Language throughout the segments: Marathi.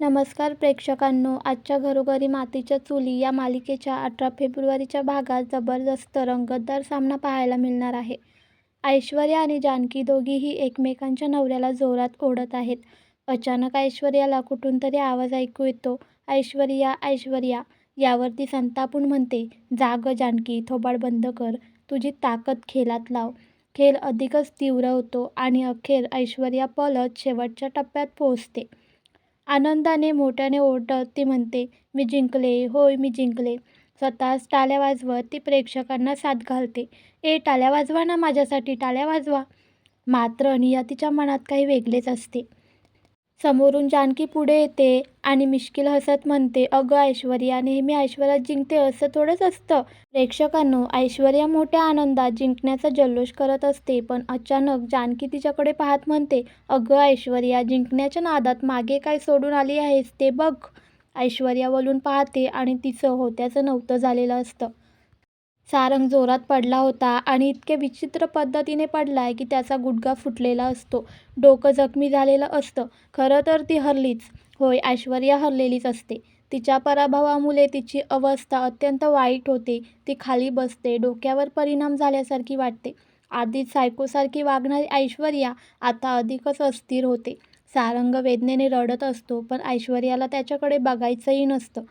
नमस्कार प्रेक्षकांनो आजच्या घरोघरी मातीच्या चुली या मालिकेच्या अठरा फेब्रुवारीच्या भागात जबरदस्त रंगतदार सामना पाहायला मिळणार आहे. ऐश्वर्या आणि जानकी दोघीही एकमेकांच्या नवऱ्याला जोरात ओढत आहेत. अचानक ऐश्वर्याला कुठून तरी आवाज ऐकू येतो. ऐश्वर्या ऐश्वर्या यावर ती संतापून म्हणते जाग जानकी थोबाड बंद कर तुझी ताकद खेळात लाव. खेळ अधिकच तीव्र होतो आणि अखेर ऐश्वर्या पलत शेवटच्या टप्प्यात पोहोचते. आनंदाने मोठ्याने ओरडत ती म्हणते मी जिंकले होय मी जिंकले. स्वतःच टाळ्या वाजवत ती प्रेक्षकांना साथ घालते. ए टाळ्या वाजवा ना माझ्यासाठी टाळ्या वाजवा. मात्र नियतीच्या मनात काही वेगळेच असते. समोरून जानकी पुढे येते आणि मिश्किल हसत म्हणते अगं ऐश्वर्या नेहमी ऐश्वर्या जिंकते असं थोडंच असतं. प्रेक्षकांनो ऐश्वर्या मोठ्या आनंदात जिंकण्याचा जल्लोष करत असते पण अचानक जानकी तिच्याकडे पाहत म्हणते अगं ऐश्वर्या जिंकण्याच्या नादात मागे काय सोडून आली आहेस ते बघ. ऐश्वर्या वलून पाहते आणि तिचं होत्याचं नव्हतं झालेलं असतं. सारंग जोरात पडला होता आणि इतके विचित्र पद्धतीने पडला आहे की त्याचा गुडघा फुटलेला असतो. डोकं जखमी झालेलं असतं. खरं तर ती हरलीच. होय ऐश्वर्या हरलेलीच असते. तिच्या पराभवामुळे तिची अवस्था अत्यंत वाईट होते. ती खाली बसते डोक्यावर परिणाम झाल्यासारखी वाटते. आधीच सायकोसारखी वागणारी ऐश्वर्या आता अधिकच अस्थिर होते. सारंग वेदनेने रडत असतो पण ऐश्वर्याला त्याच्याकडे बघायचंही नसतं.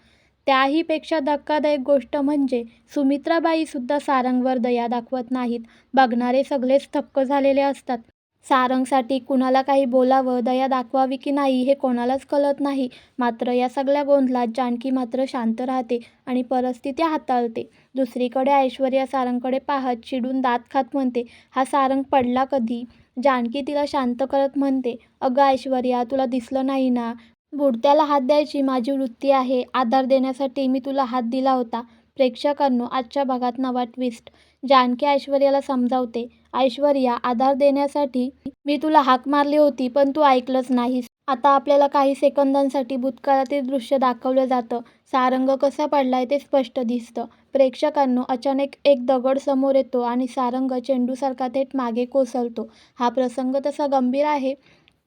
त्याहीपेक्षा धक्कादायक गोष्ट म्हणजे सुमित्राबाईसुद्धा सारंगवर दया दाखवत नाहीत. बघणारे सगळेच थक्क झालेले असतात. सारंगसाठी कुणाला काही बोलावं दया दाखवावी की नाही हे कोणालाच कळत नाही. मात्र या सगळ्या गोंधळात जानकी मात्र शांत राहते आणि परिस्थिती हाताळते. दुसरीकडे ऐश्वर्या सारंगकडे पाहत चिडून दात खात म्हणते हा सारंग पडला कधी? जानकी तिला शांत करत म्हणते अगं ऐश्वर्या तुला दिसलं नाही ना? बुडत्याला हात द्यायची माझी वृत्ती आहे. आधार देण्यासाठी मी तुला हात दिला होता. प्रेक्षकांनो आजच्या भागात नवा ट्विस्ट जानकी ऐश्वर्याला समजावते. ऐश्वर्या आधार देण्यासाठी मी तुला हाक मारली होती पण तू ऐकलंच नाहीस. आता आपल्याला काही सेकंदांसाठी भूतकाळातील दृश्य दाखवलं जातं. सारंग कसा पडलाय ते स्पष्ट दिसतं. प्रेक्षकांनो अचानक एक दगड समोर येतो आणि सारंग चेंडूसारखा थेट मागे कोसळतो. हा प्रसंग तसा गंभीर आहे.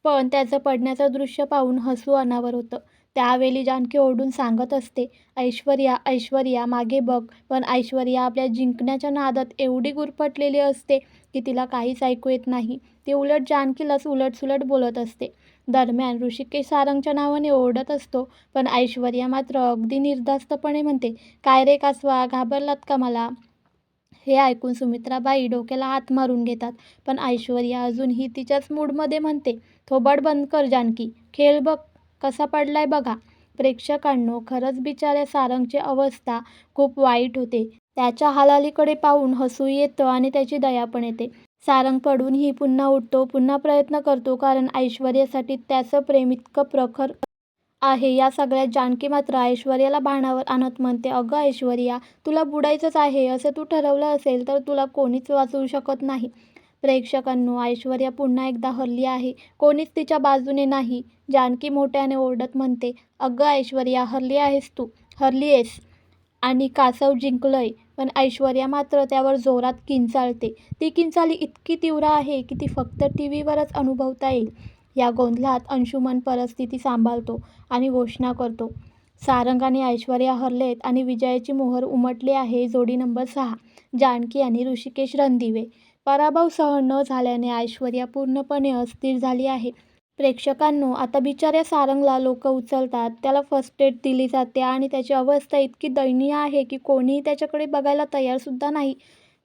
पण त्याचं पडण्याचं दृश्य पाहून हसू अनावर होतं. त्यावेळी जानकी ओरडून सांगत असते ऐश्वर्या ऐश्वर्या मागे बघ. पण ऐश्वर्या आपल्या जिंकण्याच्या नादात एवढी गुरफटलेली असते की तिला काहीच ऐकू येत नाही. ती उलट जानकीलाच उलटसुलट बोलत असते. दरम्यान ऋषिकेश सारंगच्या नावाने ओरडत असतो पण ऐश्वर्या मात्र अगदी निर्धास्तपणे म्हणते काय रे कासवा घाबरलात का मला? हे ऐकून सुमित्राबाई डोक्याला हात मारून घेतात. पण ऐश्वर्या अजूनही तिच्याच मूडमध्ये म्हणते थोबाड बंद कर जानकी. खेळ बघ. कसा पडलाय बघा. प्रेक्षकांनो खरंच बिचाऱ्या सारंगची अवस्था खूप वाईट होते. त्याच्या हालालीकडे पाहून हसू येतं आणि त्याची दया पण येते. सारंग पडूनही पुन्हा उठतो पुन्हा प्रयत्न करतो कारण ऐश्वर्यासाठी त्याचं प्रेम इतकं प्रखर आहे. या सगळ्यात जानकी मात्र ऐश्वर्याला भानावर आणत म्हणते अगं ऐश्वर्या तुला बुडायचंच आहे. असं तू ठरवलं असेल तर तुला कोणीच वाचवू शकत नाही. प्रेक्षकांनो ऐश्वर्या पुन्हा एकदा हरली आहे. कोणीच तिच्या बाजूने नाही. जानकी मोठ्याने ओरडत म्हणते अगं ऐश्वर्या हरली आहेस तू. हरली आहेस. आणि कासव जिंकलंय. पण ऐश्वर्या मात्र त्यावर जोरात किंचाळते. ती किंचाळी इतकी तीव्र आहे की ती फक्त टी व्हीवरच अनुभवता येईल. या गोंधळात अंशुमन परिस्थिती सांभाळतो आणि घोषणा करतो. सारंग आणि ऐश्वर्या हरलेत आणि विजयाची मोहर उमटली आहे जोडी नंबर सहा. जानकी आणि ऋषिकेश रणदिवे. पराभव सहन न झाल्याने ऐश्वर्या पूर्णपणे अस्थिर झाली आहे. प्रेक्षकांनो आता बिचाऱ्या सारंगला लोक उचलतात त्याला फर्स्ट एड दिली जाते आणि त्याची अवस्था इतकी दयनीय आहे की कोणीही त्याच्याकडे बघायला तयारसुद्धा नाही.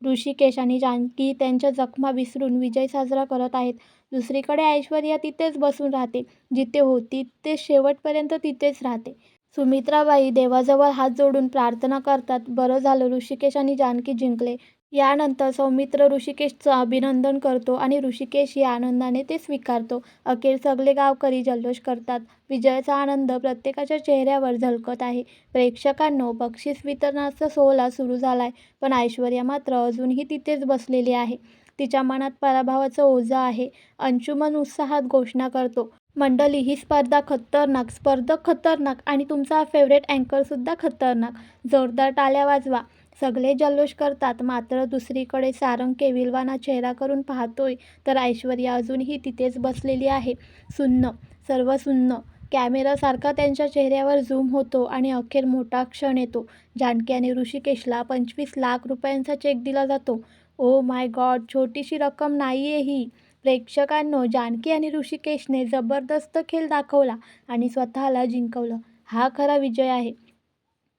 ऋषिकेश आणि जानकी त्यांच्या जखमा विसरून विजय साजरा करत आहेत. दुसरीकडे ऐश्वर्या तिथेच बसून राहते. जिथे होती ते शेवटपर्यंत तिथेच राहते. सुमित्राबाई देवाजवळ हात जोडून प्रार्थना करतात बरं झालं ऋषिकेश आणि जानकी जिंकले. यानंतर सौमित्र ऋषिकेशचं अभिनंदन करतो आणि ऋषिकेश या आनंदाने ते स्वीकारतो. अखेर सगळे गावकरी जल्लोष करतात. विजयाचा आनंद प्रत्येकाच्या चेहऱ्यावर झलकत आहे. प्रेक्षकांनो बक्षीस वितरणाचा सोहळा सुरू झाला आहे पण ऐश्वर्या मात्र अजूनही तिथेच बसलेली आहे. तिच्या मनात पराभवाचं ओझं आहे. अंशुमन उत्साहात घोषणा करतो मंडळी ही स्पर्धा खतरनाक स्पर्धक खतरनाक आणि तुमचा फेवरेट अँकरसुद्धा खतरनाक. जोरदार टाळ्या वाजवा. सगळे जल्लोष करतात मात्र दुसरीकडे सारंग केविलवाना चेहरा करून पाहतोय तर ऐश्वर्या अजूनही तिथेच बसलेली आहे सुन्न सर्व सुन्न कॅमेरासारखा त्यांच्या चेहऱ्यावर झूम होतो आणि अखेर मोठा क्षण येतो. जानकी आणि ऋषिकेशला पंचवीस लाख रुपयांचा चेक दिला जातो. ओ माय गॉड छोटीशी रक्कम नाही आहे ही. प्रेक्षकांनो जानकी आणि ऋषिकेशने जबरदस्त खेळ दाखवला आणि स्वतःला जिंकवलं. हा खरा विजय आहे.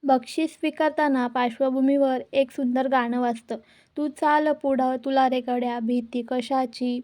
बक्षीस स्वीकारताना पार्श्वभूमीवर एक सुंदर गाणं वाजतं. तू चाल पुढं तुला रे गड्या भीती कशाची.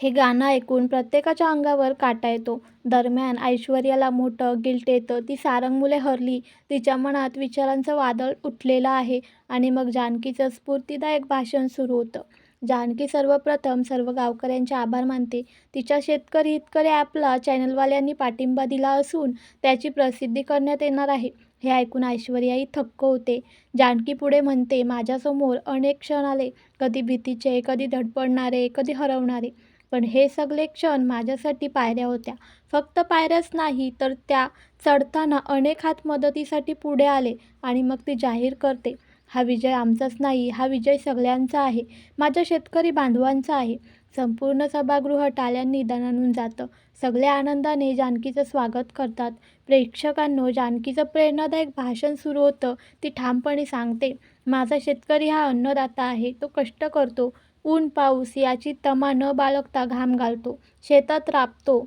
हे गाणं ऐकून प्रत्येकाच्या अंगावर काटा येतो. दरम्यान ऐश्वर्याला मोठं गिल्ट येतं. ती सारंग मुले हरली. तिच्या मनात विचारांचं वादळ उठलेलं आहे आणि मग जानकीचं स्फूर्तिदायक भाषण सुरू होतं. जानकी सर्वप्रथम सर्व गावकऱ्यांचे आभार मानते. तिच्या शेतकरी हितकरी ॲपला चॅनलवाल्यांनी पाठिंबा दिला असून त्याची प्रसिद्धी करण्यात येणार आहे. हे ऐकून ऐश्वर्याही थक्क होते. जानकी पुढे म्हणते माझ्यासमोर अनेक क्षण आले. कधी भीतीचे, कधी धडपडणारे, कधी हरवणारे. पण हे सगळे क्षण माझ्यासाठी पायऱ्या होत्या. फक्त पायऱ्याच नाही तर त्या चढताना अनेक हात मदतीसाठी पुढे आले आणि मग ती जाहीर करते हा विजय आमचाच नाही हा विजय सगळ्यांचा आहे. माझ्या शेतकरी बांधवांचा आहे. संपूर्ण सभागृह टाळ्यांनी दणानून जातं. सगळ्या आनंदाने जानकीचं स्वागत करतात. प्रेक्षकांनो जानकीचं प्रेरणादायक भाषण सुरू होतं. ती ठामपणे सांगते माझा शेतकरी हा अन्नदाता आहे. तो कष्ट करतो. ऊन पाऊस याची तमा न बाळगता घाम घालतो. शेतात राबतो.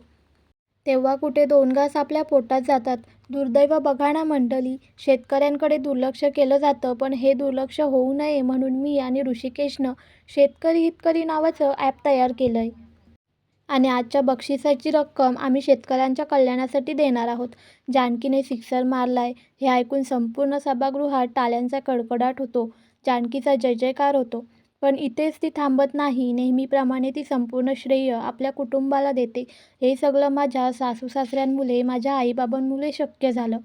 तेव्हा कुठे दोन घास आपल्या पोटात जातात. दुर्दैव बघा ना मंडळी, शेतकऱ्यांकडे दुर्लक्ष केलं जातं. पण हे दुर्लक्ष होऊ नये म्हणून मी आणि ऋषिकेशनं शेतकरी हितकरी नावाचं ॲप तयार केलं आहे आणि आजच्या बक्षिसाची रक्कम आम्ही शेतकऱ्यांच्या कल्याणासाठी देणार आहोत. जानकीने सिक्सर मारलाय हे ऐकून संपूर्ण सभागृहात टाळ्यांचा कडकडाट होतो. जानकीचा जयजयकार होतो. पण इथेच ती थांबत नाही. नेहमीप्रमाणे ती संपूर्ण श्रेय आपल्या कुटुंबाला देते. हे सगळं माझ्या सासू-सासऱ्यांमुळे, माझ्या आईबाबांमुळे शक्य झालं.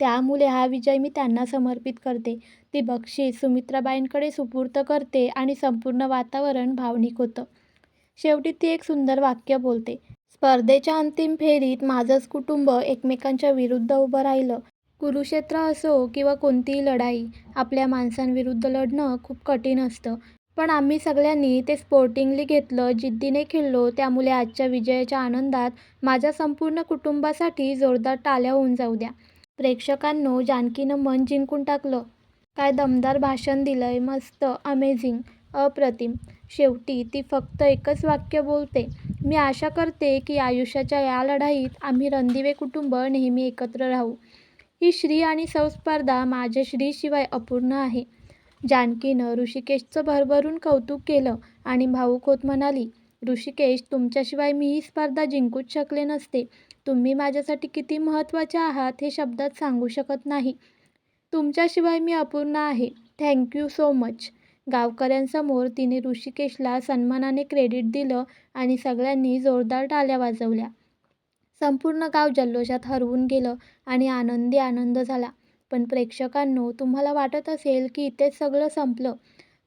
त्यामुळे हा विजय मी त्यांना समर्पित करते. ती बक्षीस सुमित्राबाईंकडे सुपूर्त करते आणि संपूर्ण वातावरण भावनिक होतं. शेवटी ती एक सुंदर वाक्य बोलते. स्पर्धेच्या अंतिम फेरीत माझंच कुटुंब एकमेकांच्या विरुद्ध उभं राहिलं. कुरुक्षेत्र असो किंवा कोणतीही लढाई, आपल्या माणसांविरुद्ध लढणं खूप कठीण असतं. पण आम्ही सगळ्यांनी ते स्पोर्टिंगली घेतलं, जिद्दीने खेळलो. त्यामुळे आजच्या विजयाच्या आनंदात माझ्या संपूर्ण कुटुंबासाठी जोरदार टाल्या होऊन जाऊ द्या. प्रेक्षकांनो जानकीनं मन जिंकून टाकलं. काय दमदार भाषण दिलंय. मस्त. अमेझिंग. अप्रतिम. शेवटी ती फक्त एकच वाक्य बोलते मी आशा करते की आयुष्याच्या या लढाईत आम्ही रणदिवे कुटुंब नेहमी एकत्र राहू. ही श्री आणि संस्पर्धा माझ्या श्रीशिवाय अपूर्ण आहे. जानकीनं ऋषिकेशचं भरभरून कौतुक केलं आणि भावूक होत म्हणाली ऋषिकेश तुमच्याशिवाय मी ही स्पर्धा जिंकूच शकले नसते. तुम्ही माझ्यासाठी किती महत्त्वाचे आहात हे शब्दात सांगू शकत नाही. तुमच्याशिवाय मी अपूर्ण आहे. Thank you so much. गावकऱ्यांसमोर तिने ऋषिकेशला सन्मानाने क्रेडिट दिलं आणि सगळ्यांनी जोरदार टाल्या वाजवल्या. संपूर्ण गाव जल्लोषात हरवून गेलं आणि आनंदी आनंद झाला. पण प्रेक्षकांनो, तुम्हाला वाटत असेल की इथे सगळं संपलं?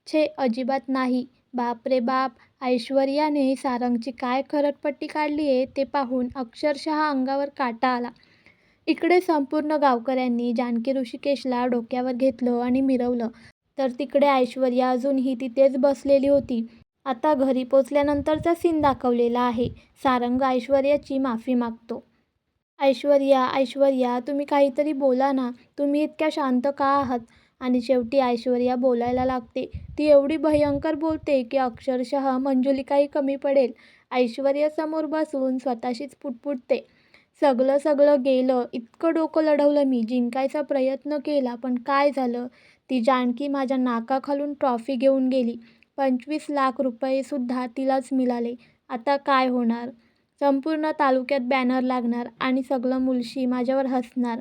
छे अजिबात नाही. बाप रे बाप, ऐश्वर्याने सारंगची काय खरडपट्टी आहे ते पाहून अक्षरशः अंगावर काटा आला. इकडे संपूर्ण गावकऱ्यांनी जानकी ऋषिकेशला डोक्यावर घेतलं आणि मिरवलं, तर तिकडे ऐश्वर्या अजूनही तिथेच बसलेली होती. आता घरी पोचल्यानंतरचा सीन दाखवलेला आहे. सारंग ऐश्वर्याची माफी मागतो. ऐश्वर्या, ऐश्वर्या तुम्ही काहीतरी बोला ना. तुम्ही इतक्या शांत का आहात? आणि शेवटी ऐश्वर्या बोलायला लागते. ती एवढी भयंकर बोलते की अक्षरशः मंजुलिकाही कमी पडेल. ऐश्वर्यासमोर बसून स्वतःशीच पुटपुटते. सगळं सगळं गेलं. इतकं डोकं लढवलं मी. जिंकायचा प्रयत्न केला. पण काय झालं? ती जानकी माझ्या नाकाखालून ट्रॉफी घेऊन गेली. पंचवीस लाख रुपयेसुद्धा तिलाच मिळाले. आता काय होणार? संपूर्ण तालुक्यात बॅनर लागणार आणि सगळं मुलशी माझ्यावर हसणार.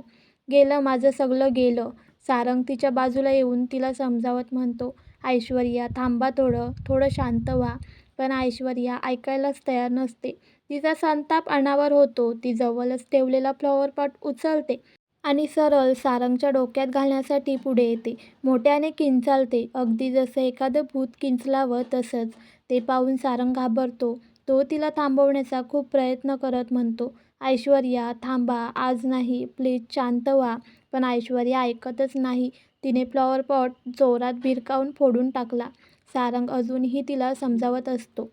गेलं माझं सगळं गेलं. सारंग तिच्या बाजूला येऊन तिला समजावत म्हणतो ऐश्वर्या थांबा थोडं, थोडं शांत व्हा. पण ऐश्वर्या ऐकायलाच तयार नसते. तिचा संताप अनावर होतो. ती जवळच ठेवलेला फ्लॉवरपॉट उचलते आणि सरळ सारंगच्या डोक्यात घालण्यासाठी पुढे येते. मोठ्याने किंचाळते. अगदी जसं एखादं भूत किंचलावं तसंच. ते पाहून सारंग घाबरतो. तो तिला थांबवण्याचा खूप प्रयत्न करत म्हणतो ऐश्वर्या थांबा, आज नाही. प्लीज शांत व्हा. पण ऐश्वर्या ऐकतच नाही. तिने फ्लॉवरपॉट जोरात भिरकावून फोडून टाकला. सारंग अजूनही तिला समजावत असतो.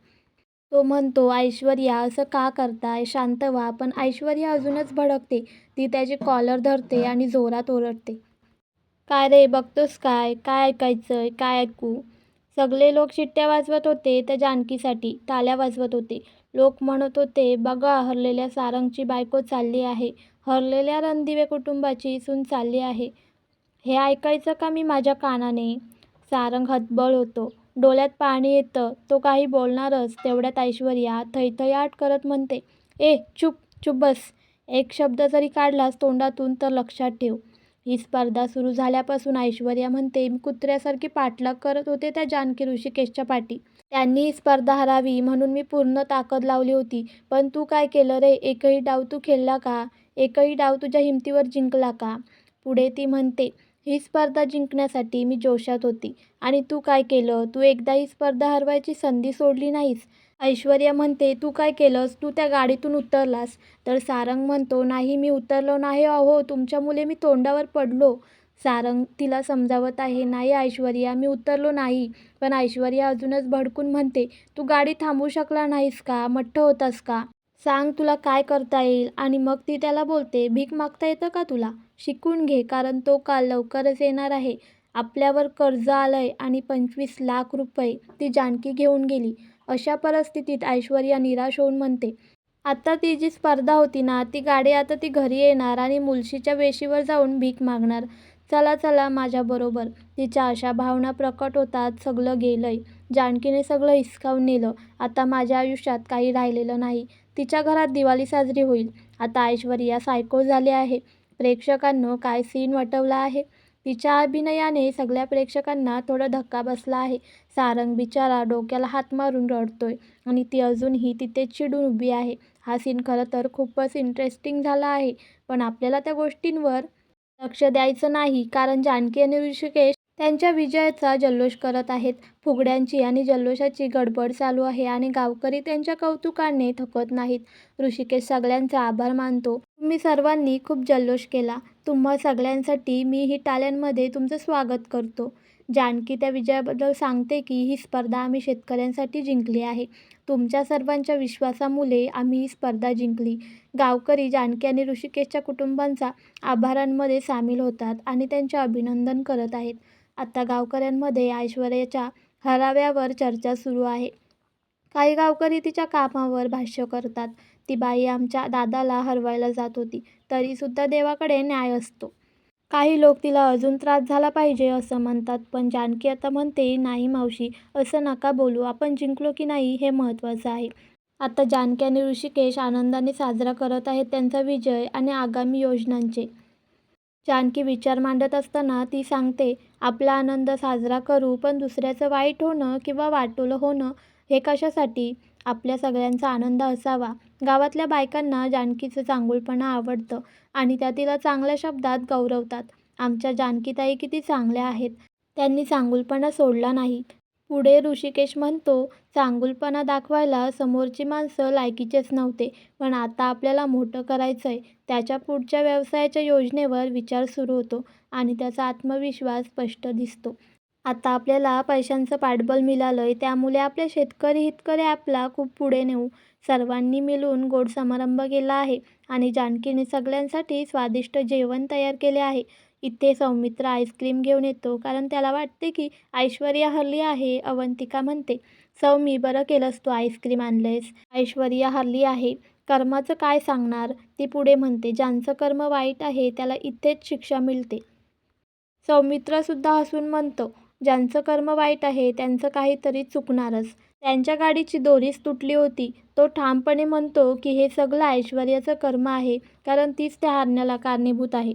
तो म्हणतो ऐश्वर्या असं का करताय शांत व्हा पण ऐश्वर्या अजूनच भडकते ती त्याची कॉलर धरते आणि जोरात ओरडते काय रे बघतोस काय काय ऐकायचंय काय ऐकू सगळे लोक शिट्ट्या वाजवत होते त्या जानकीसाठी टाळ्या वाजवत होते. लोक म्हणत होते बघा हरलेल्या सारंगची बायको चालली आहे. हरलेल्या रणदिवे कुटुंबाची सून चालली आहे. हे ऐकायचं का मी माझ्या कानाने? सारंग हतबल होतो. डोळ्यात पाणी येतं. तो काही बोलणारच तेवढ्यात ऐश्वर्या थैथयाट करत म्हणते ए चुप चुप बस. एक शब्द जरी काढलास तोंडातून तर लक्षात ठेव. ही स्पर्धा सुरू झाल्यापासून ऐश्वर्या म्हणते मी कुत्र्यासारखी पाठलाग करत होते त्या जानकी ऋषिकेशच्या पाठी. त्यांनी ही स्पर्धा हरावी म्हणून मी पूर्ण ताकद लावली होती. पण तू काय केलं रे? एकही डाव तू खेळला का? एकही डाव तुझ्या हिमतीवर जिंकला का? पुढे ती म्हणते ही स्पर्धा जिंकण्यासाठी मी जोशात होती. आणि तू काय केलं? तू एकदा ही स्पर्धा हरवायची संधी सोडली नाहीस. ऐश्वर्या म्हणते तू काय केलंस? तू त्या गाडीतून उतरलास. तर सारंग म्हणतो नाही मी उतरलो नाही अहो तुमच्यामुळे मी तोंडावर पडलो. सारंग तिला समजावत आहे नाही ऐश्वर्या मी उतरलो नाही. पण ऐश्वर्या अजूनच भडकून म्हणते तू गाडी थांबवू शकला नाहीस का? मठ्ठ होतास का? सांग तुला काय करता येईल. आणि मग ती त्याला बोलते भीक मागता येतं का तुला? शिकून घे कारण तो काल लवकरच येणार आहे. आपल्यावर कर्ज आलं आहे आणि पंचवीस लाख रुपये ती जानकी घेऊन गेली. अशा परिस्थितीत ऐश्वर्या निराश होऊन म्हणते आता ती जी स्पर्धा होती ना ती गाडी आता ती घरी येणार आणि मुलशीच्या वेशीवर जाऊन भीक मागणार. चला चला माझ्याबरोबर तिच्या अशा भावना प्रकट होतात सगळं गेलंय. जानकीने सगळं हिसकावून नेलं. आता माझ्या आयुष्यात काही राहिलेलं नाही. तिच्या घरात दिवाळी साजरी होईल. आता ऐश्वर्या सायको झाली आहे. प्रेक्षकांनो काय सीन वटवला आहे? तिच्या अभिनयाने सगळ्या प्रेक्षकांना थोडा धक्का बसला आहे. सारंग बिचारा डोक्याला हात मारून रडतोय आणि ती अजूनही तिथे चिडून उभी आहे. हा सीन खरं तर खूपच इंटरेस्टिंग झाला आहे. पण आपल्याला त्या गोष्टींवर लक्ष द्यायचं नाही कारण जानकी आणि ऋषिकेश त्यांच्या विजयाचा जल्लोष करत आहेत. फुगड्यांची आणि जल्लोषाची गडबड चालू आहे आणि गावकरी त्यांच्या कौतुकाने थकत नाहीत. ऋषिकेश सगळ्यांचा आभार मानतो. तुम्ही सर्वांनी खूप जल्लोष केला. तुम्हा सगळ्यांसाठी मी ही टाळ्यांमध्ये तुमचं स्वागत करतो. जानकी त्या विजयाबद्दल सांगते की ही स्पर्धा आम्ही शेतकऱ्यांसाठी जिंकली आहे. तुमच्या सर्वांच्या विश्वासामुळे आम्ही ही स्पर्धा जिंकली. गावकरी जानकी आणि ऋषिकेशच्या कुटुंबांचा आभारांमध्ये सामील होतात आणि त्यांचे अभिनंदन करत आहेत. आता गावकऱ्यांमध्ये ऐश्वर्याच्या हराव्यावर चर्चा सुरू आहे. काही गावकरी तिच्या कामावर भाष्य करतात. ती बाई आमच्या दादाला हरवायला जात होती. तरीसुद्धा देवाकडे न्याय असतो. काही लोक तिला अजून त्रास झाला पाहिजे असं म्हणतात पण जानकी आता म्हणते नाही मावशी असं नका बोलू आपण जिंकलो की नाही हे महत्त्वाचं आहे. आता जानकी आणि ऋषिकेश आनंदाने साजरा करत आहेत त्यांचा विजय आणि आगामी योजनांचे. जानकी विचार मांडत असताना ती सांगते आपला आनंद साजरा करू पण दुसऱ्याचं वाईट होणं किंवा वाटोलं होणं हे कशासाठी? आपल्या सगळ्यांचा आनंद असावा. गावातल्या बायकांना जानकीचं चांगुलपणा आवडतं आणि त्या तिला चांगल्या शब्दात गौरवतात. आमच्या जानकीताई किती चांगल्या आहेत. त्यांनी चांगुलपणा सोडला नाही. पुढे ऋषिकेश म्हणतो चांगुलपणा दाखवायला समोरची माणसं लायकीचेच नव्हते पण आता आपल्याला मोठं करायचं आहे त्याच्या पुढच्या व्यवसायाच्या योजनेवर विचार सुरू होतो आणि त्याचा आत्मविश्वास स्पष्ट दिसतो. आता आपल्याला पैशांचं पाठबळ मिळालं आहे त्यामुळे आपल्या शेतकरी हितकरी ॲपला खूप पुढे नेऊ. सर्वांनी मिळून गोड समारंभ केला आहे आणि जानकीने सगळ्यांसाठी स्वादिष्ट जेवण तयार केले आहे. इथे सौमित्र आईस्क्रीम घेऊन येतो कारण त्याला वाटते की ऐश्वर्या हरली आहे अवंतिका म्हणते. सौमी बरं केलंस तू आईस्क्रीम आणलंयस? ऐश्वर्या हरली आहे. कर्माचं काय सांगणार? ती पुढे म्हणते ज्यांचं कर्म वाईट आहे त्याला इथेच शिक्षा मिळते. सौमित्रसुद्धा हसून म्हणतो ज्यांचं कर्म वाईट आहे त्यांचं काहीतरी चुकणारच. त्यांच्या गाडीची दोरीच तुटली होती. तो ठामपणे म्हणतो की हे सगळं ऐश्वर्याचं कर्म आहे कारण तीच त्या हारण्याला कारणीभूत आहे.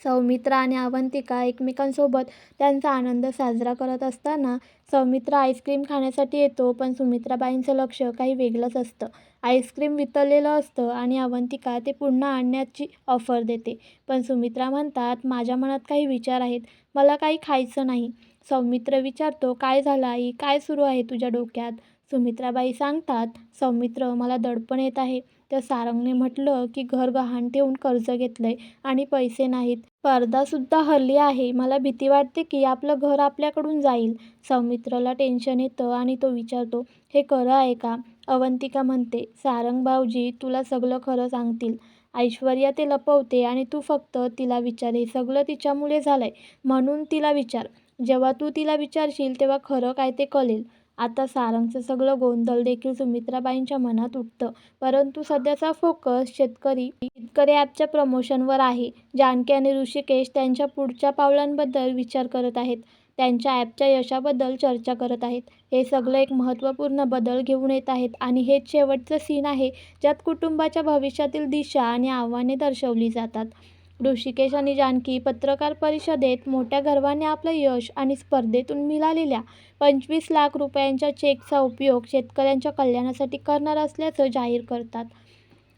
सौमित्रा आणि अवंतिका एकमेकांसोबत त्यांचा आनंद साजरा करत असताना सौमित्रा आईस्क्रीम खाण्यासाठी येतो पण सुमित्राबाईंचं लक्ष काही वेगळंच असतं. आईस्क्रीम वितळलेलं असतं आणि अवंतिका ते पुन्हा आणण्याची ऑफर देते. पण सुमित्रा म्हणतात माझ्या मनात काही विचार आहेत. मला काही खायचं नाही सौमित्र विचारतो काय झालं आई काय सुरू आहे तुझ्या डोक्यात सुमित्राबाई सांगतात सौमित्र मला दडपण येत आहे त्या सारंगने म्हटलं की घर गहाण ठेवून कर्ज घेतलं आहे आणि पैसे नाहीत. पडदासुद्धा हल्ली आहे. मला भीती वाटते की आपलं घर आपल्याकडून जाईल. सौमित्रला टेन्शन येतं आणि तो विचारतो, हे खरं आहे का? अवंतिका म्हणते, सारंग भाऊजी तुला सगळं खरं सांगतील. ऐश्वर्या ते लपवते आणि तू फक्त तिला विचार हे सगळं तिच्यामुळे झालंय म्हणून तिला विचार. जेव्हा तू तिला विचारशील तेव्हा खरं काय ते कळेल. आता सारंगचं सगळं गोंधळ देखील सुमित्राबाईंच्या मनात उठतं. परंतु सध्याचा फोकस शेतकरी शेतकरी ॲपच्या प्रमोशनवर आहे. जानकी आणि ऋषिकेश त्यांच्या पुढच्या पावलांबद्दल विचार करत आहेत. त्यांच्या ॲपच्या यशाबद्दल चर्चा करत आहेत. हे सगळं एक महत्त्वपूर्ण बदल घेऊन येत आहेत आणि हेच शेवटचं सीन आहे ज्यात कुटुंबाच्या भविष्यातील दिशा आणि आव्हाने दर्शवली जातात. ऋषिकेश आणि जानकी पत्रकार परिषदेत मोठ्या गर्वाने आपलं यश आणि स्पर्धेतून मिळालेल्या पंचवीस लाख रुपयांच्या चेकचा उपयोग शेतकऱ्यांच्या कल्याणासाठी करणार असल्याचं जाहीर करतात.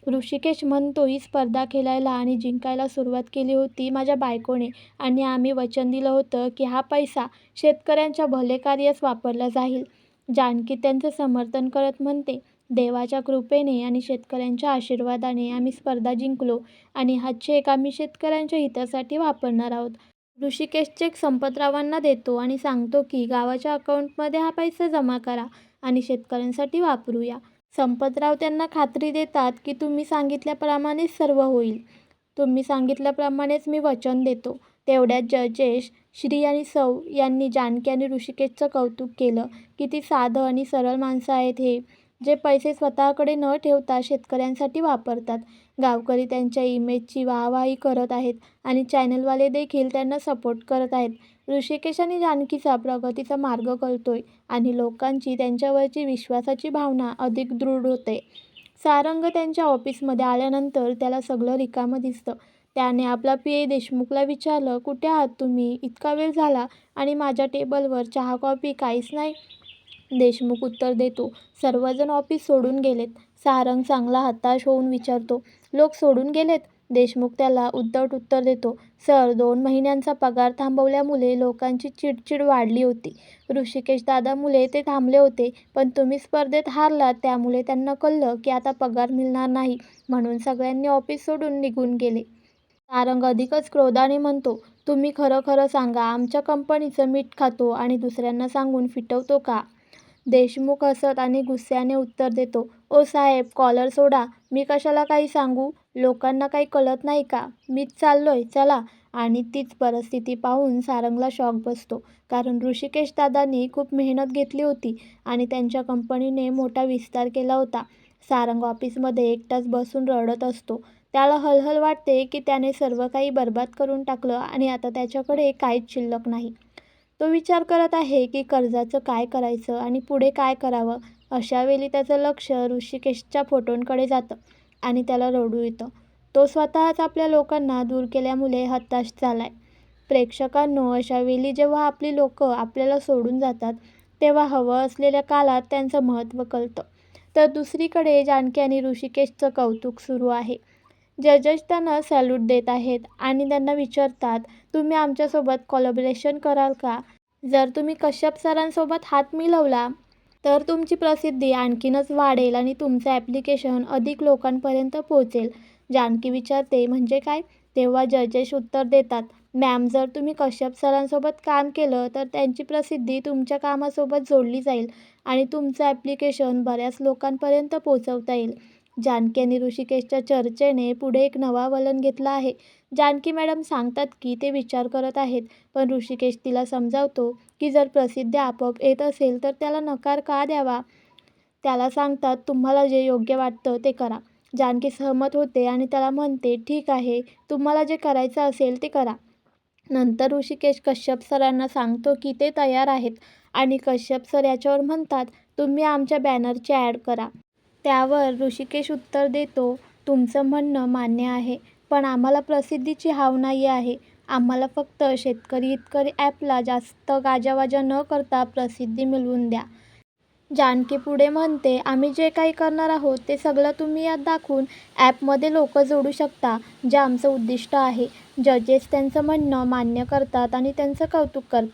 ऋषिकेश म्हणतो ही स्पर्धा खेळायला आणि जिंकायला सुरुवात केली होती माझ्या बायकोने आणि आम्ही वचन दिलं होतं की हा पैसा शेतकऱ्यांच्या भलेकार्यास वापरला जाईल. जानकी त्यांचं समर्थन करत म्हणते, देवाच्या कृपेने आणि शेतकऱ्यांच्या आशीर्वादाने आम्ही स्पर्धा जिंकलो आणि हा चेक आम्ही शेतकऱ्यांच्या हितासाठी वापरणार आहोत. ऋषिकेश चेक संपतरावांना देतो आणि सांगतो की गावाच्या अकाउंटमध्ये हा पैसा जमा करा आणि शेतकऱ्यांसाठी वापरूया. संपतराव त्यांना खात्री देतात की तुम्ही सांगितल्याप्रमाणेच सर्व होईल. तुम्ही सांगितल्याप्रमाणेच मी वचन देतो. तेवढ्यात जजेश श्री आणि सौ यांनी जानकी आणि ऋषिकेशचं कौतुक केलं. किती साधं आणि सरळ माणसं आहेत हे, जे पैसे स्वतःकडे न ठेवता शेतकऱ्यांसाठी वापरतात. गावकरी त्यांच्या इमेजची वाहवाही करत आहेत आणि चॅनलवाले देखील त्यांना सपोर्ट करत आहेत. ऋषिकेश आणि जानकीचा प्रगतीचा मार्ग कळतोय आणि लोकांची त्यांच्यावरची विश्वासाची भावना अधिक दृढ होतेय. सारंग त्यांच्या ऑफिसमध्ये आल्यानंतर त्याला सगळं रिकामं दिसतं. त्याने आपल्या पीए देशमुखला विचारलं, कुठे आहात तुम्ही? इतका वेळ झाला आणि माझ्या टेबलवर चहा कॉफी काहीच नाही. देशमुख उत्तर देतो, सर्वजण ऑफिस सोडून गेलेत. सारंग चांगला हताश होऊन विचारतो, लोक सोडून गेलेत? देशमुख त्याला उद्धट उत्तर देतो, सर दोन महिन्यांचा पगार थांबवल्यामुळे लोकांची चिडचिड वाढली होती. ऋषिकेश दादामुळे ते थांबले होते पण तुम्ही स्पर्धेत हारलात त्यामुळे त्यांना कळलं की आता पगार मिळणार नाही म्हणून सगळ्यांनी ऑफिस सोडून निघून गेले. सारंग अधिकच क्रोधाने म्हणतो, तुम्ही खरं खरं सांगा आमच्या कंपनीचं मीठ खातो आणि दुसऱ्यांना सांगून फिटवतो का? देशमुख हसत आणि गुस्स्याने उत्तर देतो, ओ साहेब कॉलर सोडा. मी कशाला काही सांगू? लोकांना काही कळत नाही का? मीच चाललोय चला. आणि तीच परिस्थिती पाहून सारंगला शॉक बसतो. कारण ऋषिकेश दादांनी खूप मेहनत घेतली होती आणि त्यांच्या कंपनीने मोठा विस्तार केला होता. सारंग ऑफिसमध्ये एकटाच बसून रडत असतो. त्याला हळहळ वाटते की त्याने सर्व काही बरबाद करून टाकलं आणि आता त्याच्याकडे काहीच शिल्लक नाही. तो विचार करत आहे की कर्जाचं काय करायचं आणि पुढे काय करावं. अशावेळी त्याचं लक्ष ऋषिकेशच्या फोटोंकडे जातं आणि त्याला रडू येतं. तो स्वतःच आपल्या लोकांना दूर केल्यामुळे हताश झाला आहे प्रेक्षकांनो अशावेळी जेव्हा आपली लोकं आपल्याला सोडून जातात तेव्हा हवं असलेल्या काळात त्यांचं महत्त्व कळतं. तर दुसरीकडे जानकी आणि ऋषिकेशचं कौतुक सुरू आहे. जजेस त्यांना सॅल्यूट देत आहेत आणि त्यांना विचारतात, तुम्ही आमच्यासोबत कोलॅबोरेशन कराल का? जर तुम्ही कश्यप सरांसोबत हात मिळवला तर तुमची प्रसिद्धी आणखीनच वाढेल आणि तुमचं ॲप्लिकेशन अधिक लोकांपर्यंत पोहोचेल. जानकी विचारते, म्हणजे काय? तेव्हा जजेस उत्तर देतात, मॅम जर तुम्ही कश्यप सरांसोबत काम केलं तर त्यांची प्रसिद्धी तुमच्या कामासोबत जोडली जाईल आणि तुमचं ॲप्लिकेशन बऱ्याच लोकांपर्यंत पोहोचवता येईल. जानकी आणि ऋषिकेशच्या चर्चेने पुढे एक नवा वलन घेतलं आहे. जानकी मॅडम सांगतात की ते विचार करत आहेत पण ऋषिकेश तिला समजावतो की जर प्रसिद्धी आपोआप येत असेल तर त्याला नकार का द्यावा? त्याला सांगतात, तुम्हाला जे योग्य वाटतं ते करा. जानकी सहमत होते आणि त्याला म्हणते, ठीक आहे, तुम्हाला जे करायचं असेल ते करा. नंतर ऋषिकेश कश्यप सरांना सांगतो की ते तयार आहेत आणि कश्यप सर याच्यावर म्हणतात, तुम्ही आमच्या बॅनरची ॲड करा. त्यावर ऋषिकेश उत्तर देतो, तुमचं म्हणणं मान्य आहे पण आम्हाला प्रसिद्धीची हाव नाही आहे. आम्हाला फक्त शेतकरी हितकरी ॲपला जास्त गाजावाजा न करता प्रसिद्धी मिळवून द्या. जानकी पुढे म्हणते, आम्ही जे काही करणार आहोत ते सगळं तुम्ही यात दाखवून ॲपमध्ये लोक जोडू शकता, जे आमचं उद्दिष्ट आहे. जजेस त्यांचं म्हणणं मान्य करतात आणि त्यांचं कौतुक करतात.